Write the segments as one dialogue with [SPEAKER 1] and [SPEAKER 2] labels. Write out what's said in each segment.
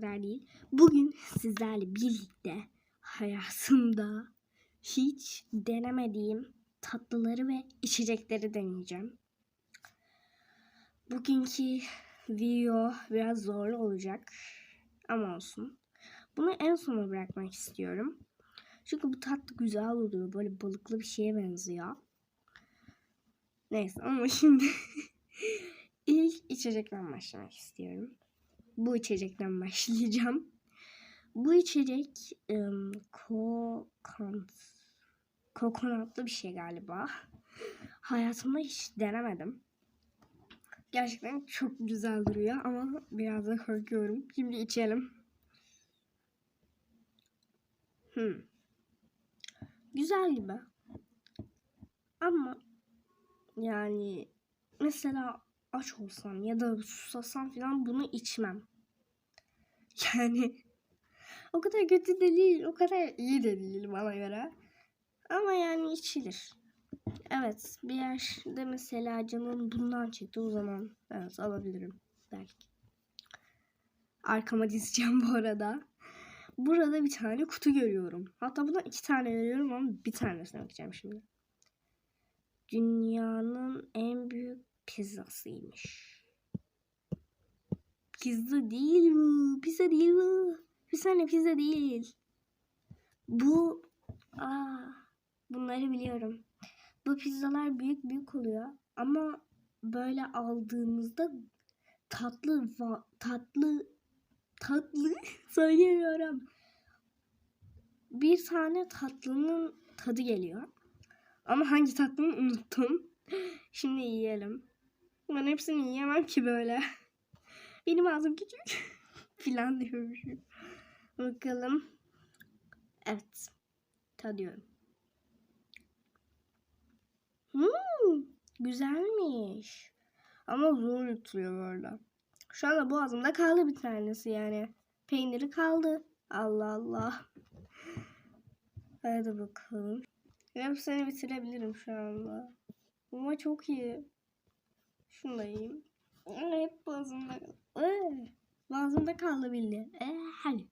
[SPEAKER 1] kadar değil. Bugün sizlerle birlikte hayatımda hiç denemediğim tatlıları ve içecekleri deneyeceğim. Bugünkü video biraz zorlu olacak ama olsun. Bunu en sona bırakmak istiyorum. Çünkü bu tatlı güzel oluyor. Böyle balıklı bir şeye benziyor. Neyse ama şimdi ilk içecekten başlamak istiyorum. Bu içecekten başlayacağım. Bu içecek kokant, kokonatlı bir şey galiba. Hayatımda hiç denemedim. Gerçekten çok güzel duruyor ama biraz da korkuyorum. Şimdi içelim. Hmm. Güzel gibi. Ama yani mesela aç olsam ya da susasam falan bunu içmem. Yani o kadar kötü de değil, o kadar iyi de değil bana göre. Ama yani içilir. Evet, bir yerde mesela canım bundan çekti o zaman evet alabilirim belki. Arkama dizeceğim bu arada. Burada bir tane kutu görüyorum. Hatta bundan iki tane görüyorum ama bir tanesine bakacağım şimdi. Dünyanın en büyük pizzasıymış. Pizza değil. Pizza değil bu. Bir saniye pizza değil. Bu aa, bunları biliyorum. Bu pizzalar büyük büyük oluyor ama böyle aldığımızda tatlı tatlı tatlı söyleyemiyorum. Bir tane tatlının tadı geliyor. Ama hangi tatlını unuttum. Şimdi yiyelim. Ben hepsini yiyemem ki böyle. Benim ağzım küçük. Filan diyormuşum. Bakalım. Evet. Tadıyorum. Hmm, güzelmiş. Ama zor yutuluyor böyle. Şu anda boğazımda kaldı bir tanesi yani. Peyniri kaldı. Allah Allah. Hadi bakalım. Hepsini bitirebilirim şu anda. Ama çok iyi. Şunu da yiyeyim. Hep boğazımda. Ee, boğazımda kaldı bildi. Ee, hadi.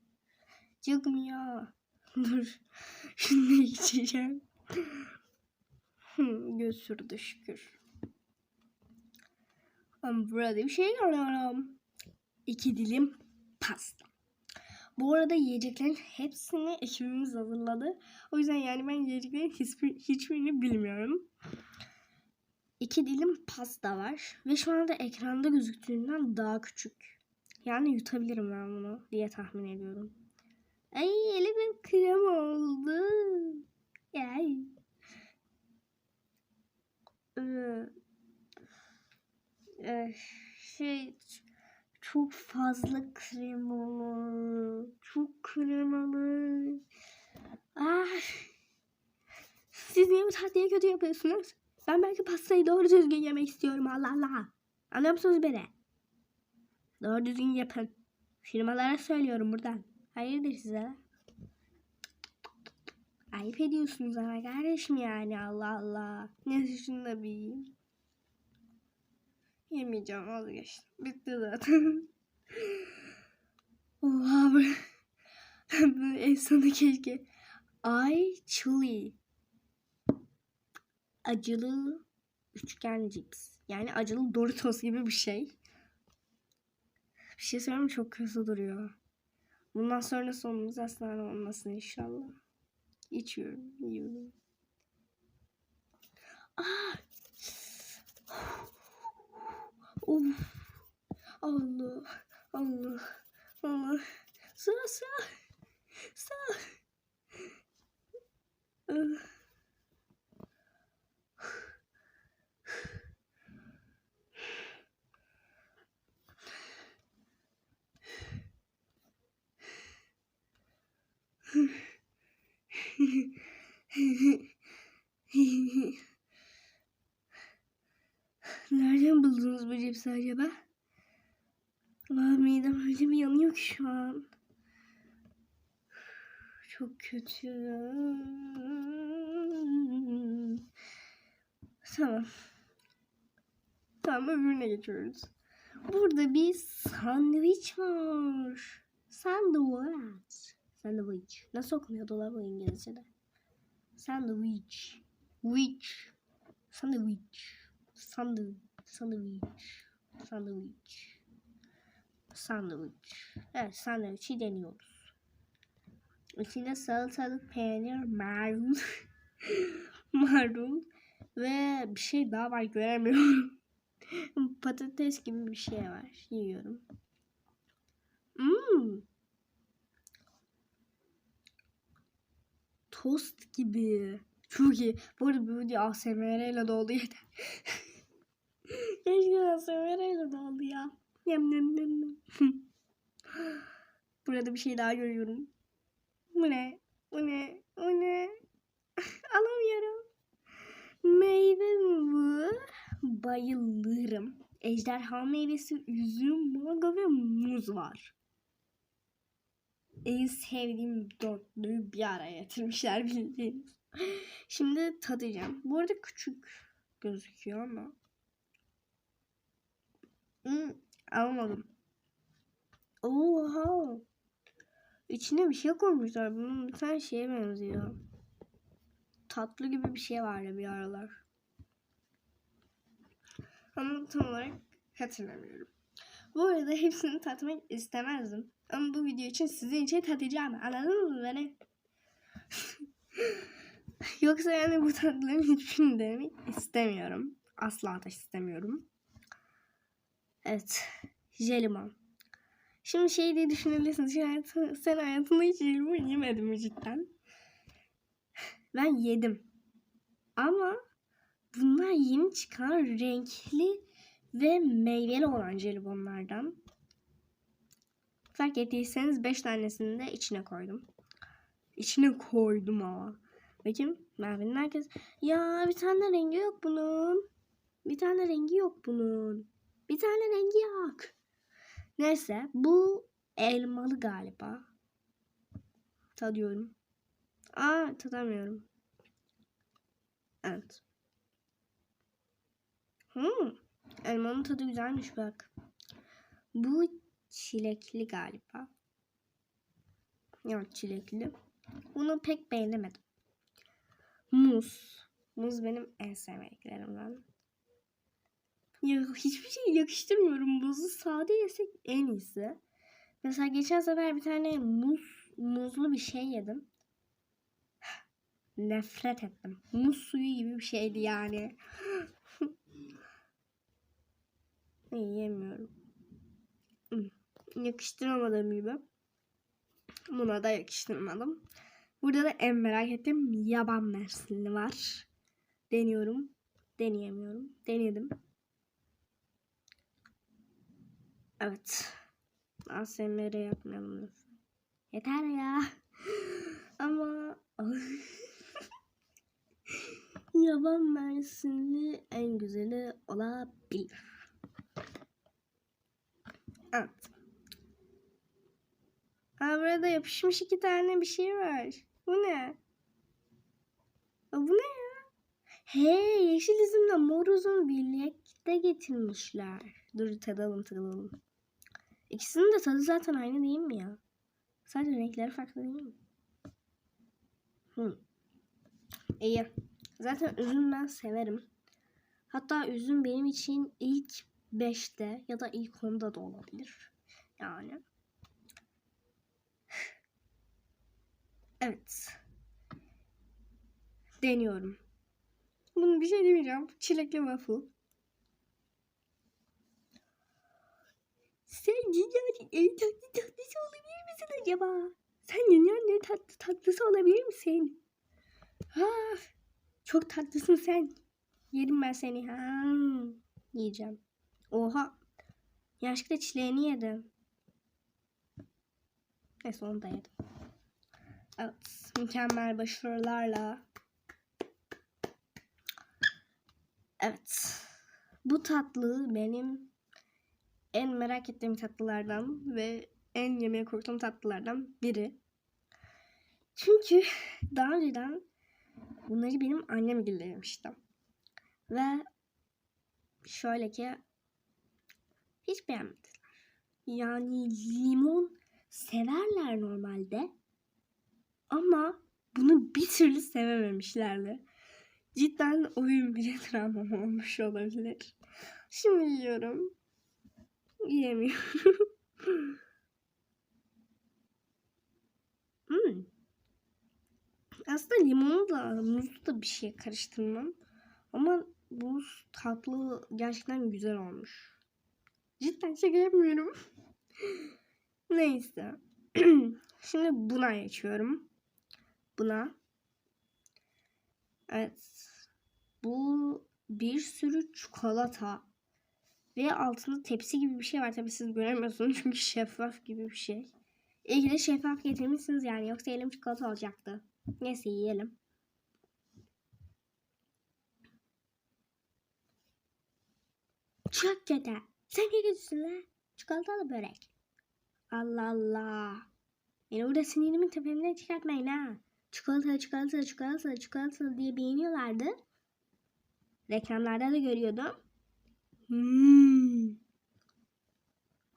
[SPEAKER 1] Çıkmıyor. Dur. Da içeceğim. Hı, Götürdü şükür. Ama burada bir şey görüyorum. İki dilim pasta. Bu arada yiyeceklerin hepsini ekibimiz hazırladı. O yüzden yani ben yiyeceklerin hiçbir, hiçbirini bilmiyorum. İki dilim pasta var. Ve şu anda ekranda gözüktüğünden daha küçük. Yani yutabilirim ben bunu diye tahmin ediyorum. Ay elim krem oldu. Ay. Ee, e, şey çok fazla kremalı. Çok kremalı. Ah. Siz niye bu tatlıyı kötü yapıyorsunuz? Ben belki pastayı doğru düzgün yemek istiyorum Allah Allah. Anlıyor musunuz beni? Doğru düzgün yapın. Firmalara söylüyorum buradan. Hayırdır size? Ayıp ediyorsunuz ama kardeşim yani Allah Allah. Neyse şunu da bir yiyeyim. Yemeyeceğim vazgeçtim. Bitti zaten. Oha bu. bu efsane keşke. Ay chili. Acılı üçgen cips. Yani acılı Doritos gibi bir şey. Bir şey söyleyeyim? Çok kötü duruyor. Bundan sonra sonumuz asla olmasın inşallah. İçiyorum, yiyorum. Ah! Of. Allah. Allah. Allah. Sağ sağ. Sağ. Ah. Nereden buldunuz bu cipsi acaba? Aa, midem öyle mi yanıyor ki şu an? Çok kötü. Tamam. Tamam öbürüne geçiyoruz. Burada bir sandviç var. Sandwich. Sandwich. Nasıl okunuyordu lan bu İngilizce'de? Sandwich. Witch. Sandwich. Sandwich. Sandwich. Sandwich. Sandwich. Evet sandviçi deniyoruz. İçinde salatalık, peynir, marul. marul. Ve bir şey daha var göremiyorum. Patates gibi bir şey var. Yiyorum. Tost gibi. Çok iyi. Bu arada bu video ASMR ile doldu yeter. Keşke ASMR ile doldu ya. Yem yem yem yem. Burada bir şey daha görüyorum. Bu ne? Bu ne? Bu ne? Alamıyorum. Meyve mi bu? Bayılırım. Ejderha meyvesi, üzüm, mango ve muz var. En sevdiğim dörtlüğü bir araya getirmişler bildiğiniz. Şimdi tadacağım. Bu arada küçük gözüküyor ama. Hmm, almadım. Oha. İçine bir şey koymuşlar. Bunun bir tane şeye benziyor. Tatlı gibi bir şey vardı bir aralar. Ama tam olarak hatırlamıyorum. Bu arada hepsini tatmak istemezdim. Ama bu video için sizin için tadacağım. Anladınız mı beni? Yoksa yani bu tatlıların hiçbirini denemek istemiyorum. Asla da istemiyorum. Evet. Jelibon. Şimdi şey diye düşünebilirsiniz. Sen, sen hayatında hiç jelibon yemedin mi cidden? Ben yedim. Ama bunlar yeni çıkan renkli ve meyveli olan jelibonlardan. Fark ettiyseniz 5 tanesini de içine koydum. İçine koydum ama. Bakayım Merve'nin herkes ya bir tane rengi yok bunun. Bir tane rengi yok bunun. Bir tane rengi yok. Neyse bu elmalı galiba. Tadıyorum. Aa tadamıyorum. Evet. Hmm. Elmanın tadı güzelmiş bak. Bu çilekli galiba. Yok çilekli. Bunu pek beğenemedim. Muz. Muz benim en sevmediklerimden. Ya hiçbir şey yakıştırmıyorum. Muzu sade yesek en iyisi. Mesela geçen sefer bir tane muz, muzlu bir şey yedim. Nefret ettim. Muz suyu gibi bir şeydi yani. Yiyemiyorum. Yakıştıramadığım gibi. Buna da yakıştırmadım. Burada da en merak ettiğim yaban mersinli var. Deniyorum. Deneyemiyorum. Denedim. Evet. ASMR yapmayalım lütfen. Yeter ya. Ama yaban mersinli en güzeli olabilir. Evet. Aa, burada yapışmış iki tane bir şey var. Bu ne? Aa, bu ne ya? He, yeşil üzümle mor üzüm birlikte getirmişler. Dur tadalım tadalım. İkisinin de tadı zaten aynı değil mi ya? Sadece renkleri farklı değil mi? Hı. İyi. Zaten üzüm ben severim. Hatta üzüm benim için ilk 5'te ya da ilk 10'da da olabilir. Yani. Evet. Deniyorum. Bunu bir şey demeyeceğim. Çilekli waffle. Sen dünyanın en tatlı tatlısı olabilir misin acaba? Sen dünyanın en tatlı tatlısı olabilir misin? Ha, çok tatlısın sen. Yerim ben seni. Ha, yiyeceğim. Oha. Yanlışlıkla çileğini yedim. Neyse onu da yedim. Evet. Mükemmel başarılarla. Evet. Bu tatlı benim en merak ettiğim tatlılardan ve en yemeye korktuğum tatlılardan biri. Çünkü daha önceden bunları benim annem yemişti. Ve şöyle ki Hiç beğenmediler. Yani limon severler normalde. Ama bunu bir türlü sevememişlerdi. Cidden oyun bile travmam olmuş olabilir. Şimdi yiyorum. Yiyemiyorum. hmm. Aslında limonu da muzu da bir şey karıştırmam. Ama bu tatlı gerçekten güzel olmuş. Cidden şaka yapmıyorum. Neyse. Şimdi buna geçiyorum. Buna. Evet. Bu bir sürü çikolata. Ve altında tepsi gibi bir şey var. Tabii siz göremiyorsunuz çünkü şeffaf gibi bir şey. İyi de şeffaf getirmişsiniz yani. Yoksa elim çikolata olacaktı. Neyse yiyelim. Çok kötü. Sen ne götürsün lan? Çikolatalı börek. Allah Allah. Beni burada sinirimin tepemden çıkartmayın ha. Çikolata, çikolata, çikolata, çikolata diye beğeniyorlardı. Reklamlarda da görüyordum. Hmm.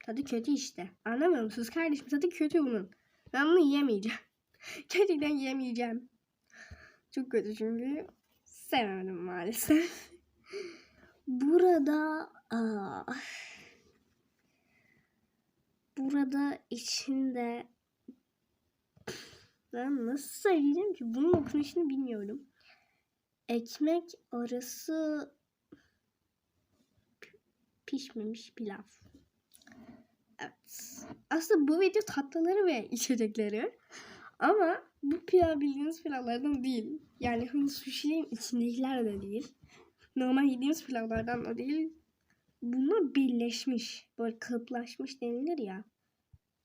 [SPEAKER 1] Tadı kötü işte. Anlamıyor musunuz kardeşim? Tadı kötü bunun. Ben bunu yiyemeyeceğim. Gerçekten yiyemeyeceğim. Çok kötü çünkü. Sevemedim maalesef. Burada aa, burada içinde ben nasıl söyleyeceğim ki bunun okunuşunu bilmiyorum. Ekmek arası pişmemiş pilav. Evet. Aslında bu video tatlıları ve içecekleri. Ama bu pilav bildiğiniz pilavlardan değil. Yani hani sushi'nin içindekiler de değil. Normal yediğimiz pilavlardan da değil. Bunlar birleşmiş. Böyle kalıplaşmış denilir ya.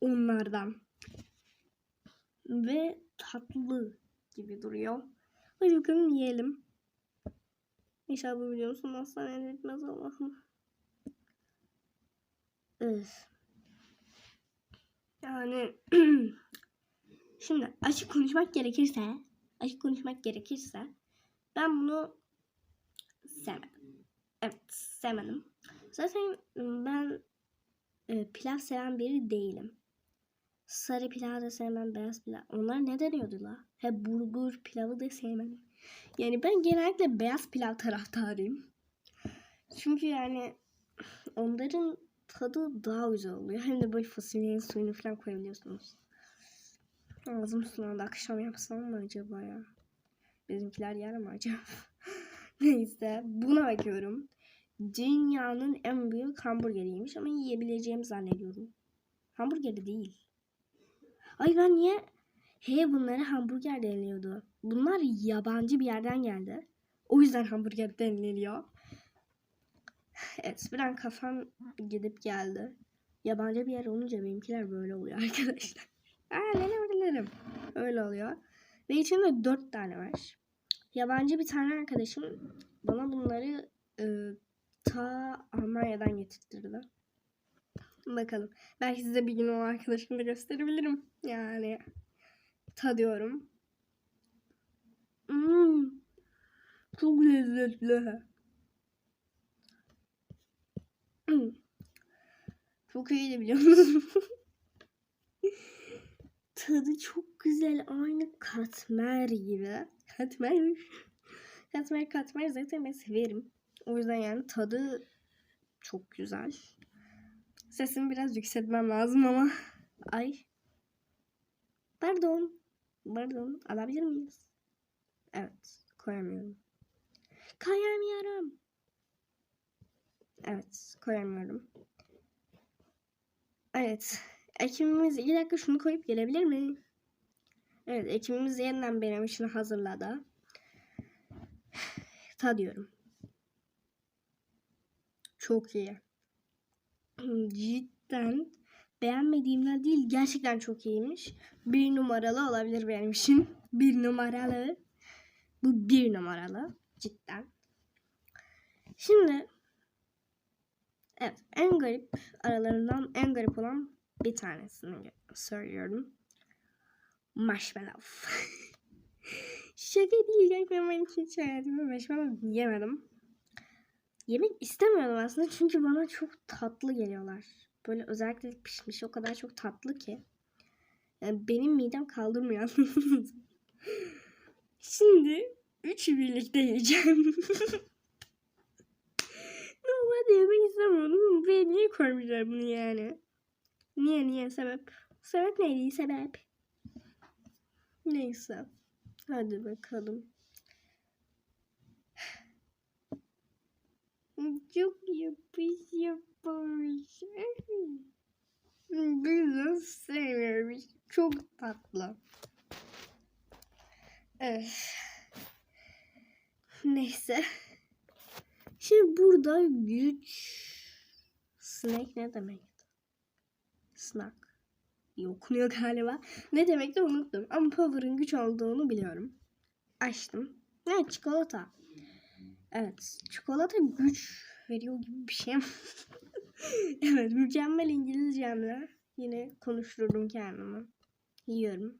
[SPEAKER 1] Onlardan. Ve tatlı gibi duruyor. Hadi bakalım yiyelim. İnşallah bu videonun sonuna asla etmez Allah'ım. Öf. Yani şimdi açık konuşmak gerekirse açık konuşmak gerekirse ben bunu sevmedim. Evet sevmedim. Zaten ben e, pilav seven biri değilim. Sarı pilav da sevmem, beyaz pilav. Onlar ne deniyordu la? He bulgur pilavı da sevmem. Yani ben genellikle beyaz pilav taraftarıyım. Çünkü yani onların tadı daha güzel oluyor. Hem de böyle fasulyenin suyunu falan koyabiliyorsunuz. Ağzım sulandı. Akşam yapsam mı acaba ya? Bizimkiler yer mi acaba? Neyse buna bakıyorum. Dünyanın en büyük hamburgeriymiş ama yiyebileceğimi zannediyorum. Hamburgeri değil. Ay ben niye he bunlara hamburger deniliyordu. Bunlar yabancı bir yerden geldi. O yüzden hamburger deniliyor. Evet bir an kafam gidip geldi. Yabancı bir yer olunca benimkiler böyle oluyor arkadaşlar. Aa lelerim. Öyle oluyor. Ve içinde dört tane var. Yabancı bir tane arkadaşım bana bunları e, ta Almanya'dan getirtirdi. Bakalım. Belki size bir gün o arkadaşımı da gösterebilirim. Yani tadıyorum. Hmm, çok lezzetli. Hmm. Çok iyiydi biliyor musun? Tadı çok güzel. Aynı katmer gibi. Katmer. katmer katmer zaten ben severim. O yüzden yani tadı çok güzel. Sesimi biraz yükseltmem lazım ama. Ay. Pardon. Pardon. Alabilir miyiz? Evet. Koyamıyorum. Koyamıyorum. Evet. Koyamıyorum. Evet. Ekibimiz iki dakika şunu koyup gelebilir mi? Evet. Ekibimiz yeniden benim için hazırladı. Tadıyorum. Çok iyi. Cidden beğenmediğimden değil gerçekten çok iyiymiş. Bir numaralı olabilir benim için. Bir numaralı. Bu bir numaralı. Cidden. Şimdi evet en garip aralarından en garip olan bir tanesini söylüyorum. Marshmallow. Şaka değil. Gerçekten ben hiç hayatımda marshmallow yemedim. Yemek istemiyordum aslında çünkü bana çok tatlı geliyorlar. Böyle özellikle pişmiş o kadar çok tatlı ki. Yani benim midem kaldırmıyor? Şimdi üçü birlikte yiyeceğim. Normalde yemek istemiyordum. Buraya niye koymuşlar bunu yani? Niye niye sebep? Sebep neydi sebep? Neyse. Hadi bakalım. Çok yapış yapış. Bunu sevmiyorum. Çok tatlı. Neyse. Şimdi burada güç snack ne demek? Snack. İyi okunuyor galiba. Ne demek de unuttum. Ama power'ın güç olduğunu biliyorum. Açtım. Ne çikolata. Evet. Çikolata güç veriyor gibi bir şey. evet. Mükemmel İngilizcemle yine konuşturdum kendimi. Yiyorum.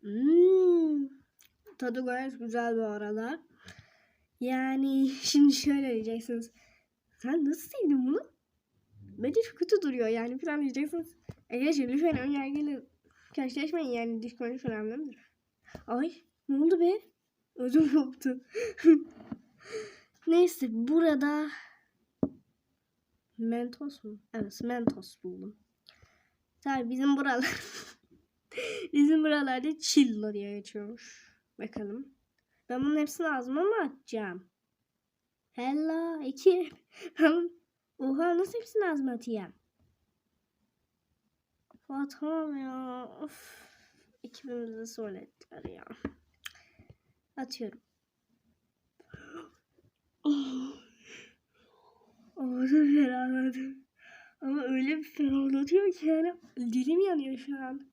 [SPEAKER 1] Hmm. Tadı gayet güzel bu arada. Yani şimdi şöyle diyeceksiniz. Sen nasıl sevdin bunu? Bence çok kötü duruyor yani falan diyeceksiniz. Arkadaşlar lütfen ön yargıyla karşılaşmayın yani konuş önemlidir. Ay ne oldu be? Ödüm koptu. Neyse burada Mentos mu? Evet Mentos buldum. Tabii bizim buralar bizim buralarda Chillo diye geçiyormuş. Bakalım. Ben bunun hepsini ağzıma mı atacağım? Hello iki. Oha nasıl hepsini ağzıma atayım? Aa, tamam ya. Of. Ekibimizi söylettiler ya. Atıyorum. Ağzım ferahladı. Ama öyle bir ferahlatıyor ki yani dilim yanıyor şu an.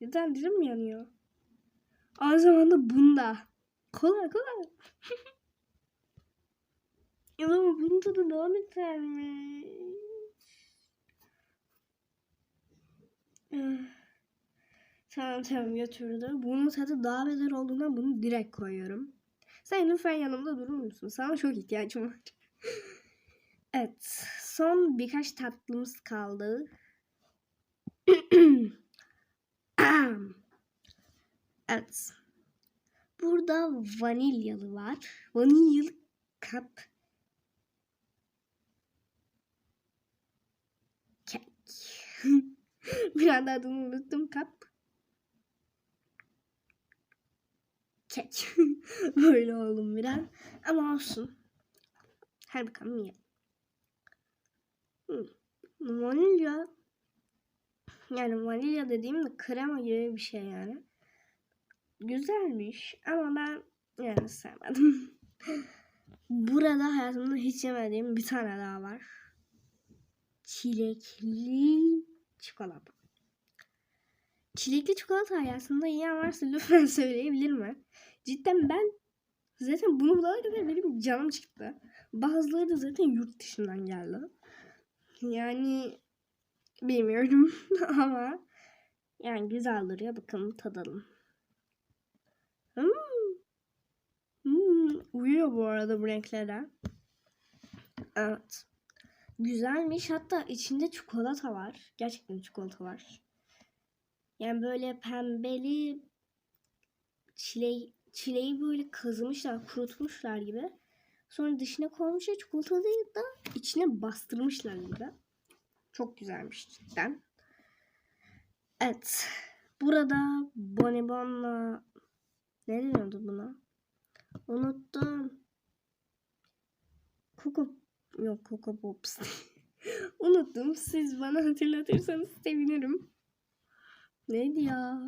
[SPEAKER 1] Neden dilim mi yanıyor? Aynı zamanda bunda. Kolay kolay. ama bunun tadı daha betermiş. Eh. Tamam tamam götürdü. Bunun tadı daha beter olduğundan bunu direkt koyuyorum. Sen lütfen yanımda durur musun? Sana çok ihtiyacım var. evet. Son birkaç tatlımız kaldı. evet. Burada vanilyalı var. Vanilyalı kap. Kek. Bir anda adını unuttum. Kap. Kek. Böyle oldum biraz. Ama olsun. Her bakalım yiyelim. Hmm. Vanilya. Yani vanilya dediğim de krema gibi bir şey yani. Güzelmiş ama ben yani sevmedim. Burada hayatımda hiç yemediğim bir tane daha var. Çilekli çikolata. Çilekli çikolata hayatında yiyen varsa lütfen söyleyebilir mi? Cidden ben zaten bunu bulana kadar benim canım çıktı. Bazıları da zaten yurt dışından geldi. Yani bilmiyorum ama yani güzel duruyor. Bakalım tadalım. Hmm. Hmm. Uyuyor bu arada bu renklere. Evet. Güzelmiş. Hatta içinde çikolata var. Gerçekten çikolata var. Yani böyle pembeli çile, çileği böyle kazımışlar, kurutmuşlar gibi. Sonra dışına koymuşlar çikolatayı da içine bastırmışlar gibi. Çok güzelmiş cidden. Evet. Burada Bonibon'la ne deniyordu buna? Unuttum. Coco yok Coco Pops. Unuttum. Siz bana hatırlatırsanız sevinirim. Neydi ya?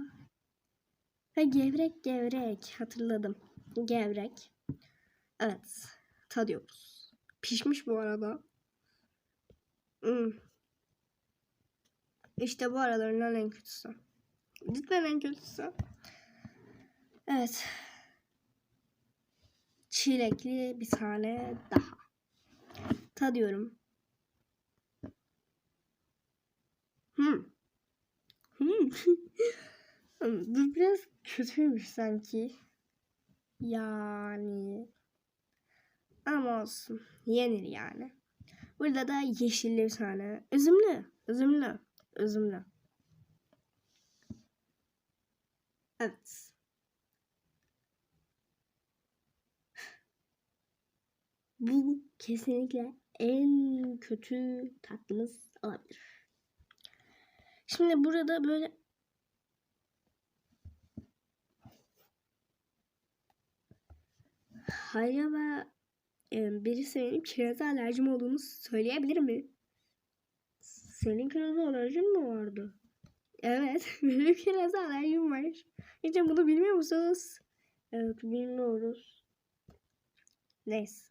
[SPEAKER 1] Ha gevrek gevrek. Hatırladım. Gevrek. Evet. Tadıyoruz. Pişmiş bu arada. Hmm. İşte bu aralarından en kötüsü. Cidden en kötüsü. Evet. Çilekli bir tane daha. Tadıyorum. Hmm. Bu biraz kötüymüş sanki. Yani. Ama olsun. Yenir yani. Burada da yeşilli bir tane. Üzümlü. Üzümlü. Üzümlü. Evet. Bu kesinlikle en kötü tatlımız olabilir. Şimdi burada böyle Acaba e, birisi benim kiraza alerjim olduğunu söyleyebilir mi? Senin kiraza alerjin mi vardı? Evet, benim kiraza alerjim var. Hiç bunu bilmiyor musunuz? Evet, bilmiyoruz. Neyse.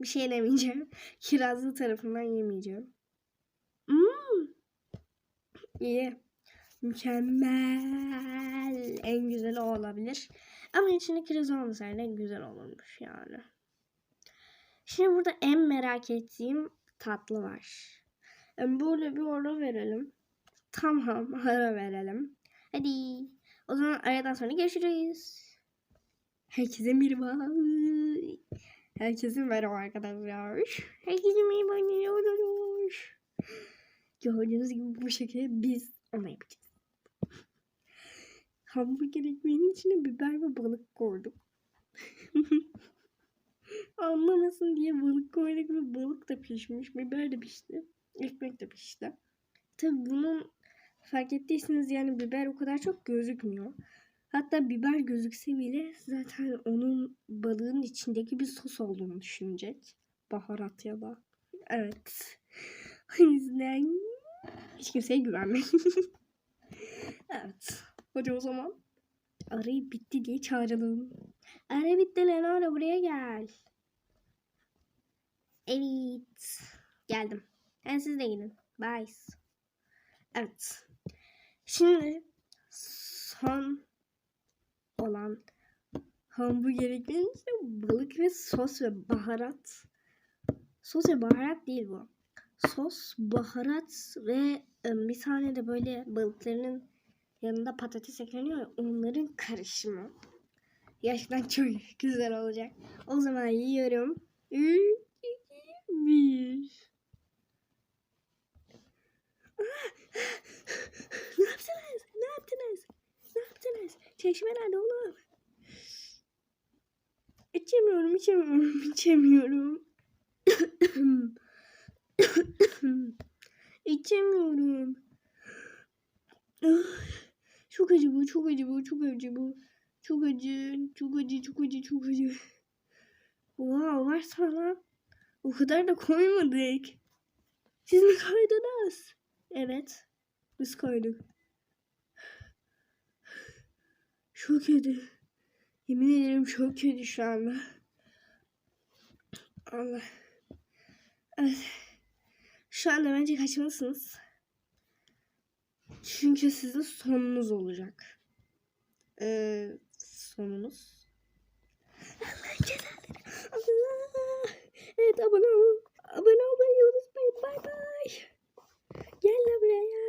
[SPEAKER 1] Bir şey demeyeceğim. Kirazlı tarafından yemeyeceğim. Hmm. İyi. Mükemmel. En güzeli o olabilir. Ama içinde kiraz olmasaydı güzel olurmuş yani. Şimdi burada en merak ettiğim tatlı var. Yani Böyle bir ara verelim. Tamam ara verelim. Hadi. O zaman aradan sonra görüşürüz. Herkese merhaba. Herkese merhaba arkadaşlar. Herkese merhaba. Gördüğünüz gibi bu şekilde biz onu yapacağız. Hamburger ekmeğinin içine biber ve balık koydum. Anlamasın diye balık koyduk ve balık da pişmiş. Biber de pişti. Ekmek de pişti. Tabi bunun fark ettiyseniz yani biber o kadar çok gözükmüyor. Hatta biber gözükse bile zaten onun balığın içindeki bir sos olduğunu düşünecek. Baharat ya da. Evet. O yüzden hiç kimseye güvenmeyin. evet. Hadi o zaman arayı bitti diye çağıralım. Ara bitti Leonardo buraya gel. Evet. Geldim. Yani siz de gidin. Bye. Evet. Şimdi son olan hamburger ekmeğinin içine balık ve sos ve baharat. Sos ve baharat değil bu. Sos, baharat ve ım, bir tane de böyle balıklarının yanında patates ekleniyor ya onların karışımı. Gerçekten çok güzel olacak. O zaman yiyorum. 3, 2, 1. ne yaptınız? Ne yaptınız? Ne yaptınız? Çeşme nerede oğlum? İçemiyorum, içemiyorum, içemiyorum. içemiyorum. Çok acı bu, çok acı bu, çok acı bu. Çok acı, çok acı, çok acı, çok acı. Wow, varsa lan. O kadar da koymadık. Siz mi koydunuz? Evet. Biz koyduk. Çok kötü. Yemin ederim çok kötü şu anda. Allah. Evet. Şu anda bence kaçmalısınız. Çünkü sizin sonunuz olacak. Ee, sonunuz. Evet abone ol. Abone olmayı unutmayın. Bay bay. Gel buraya.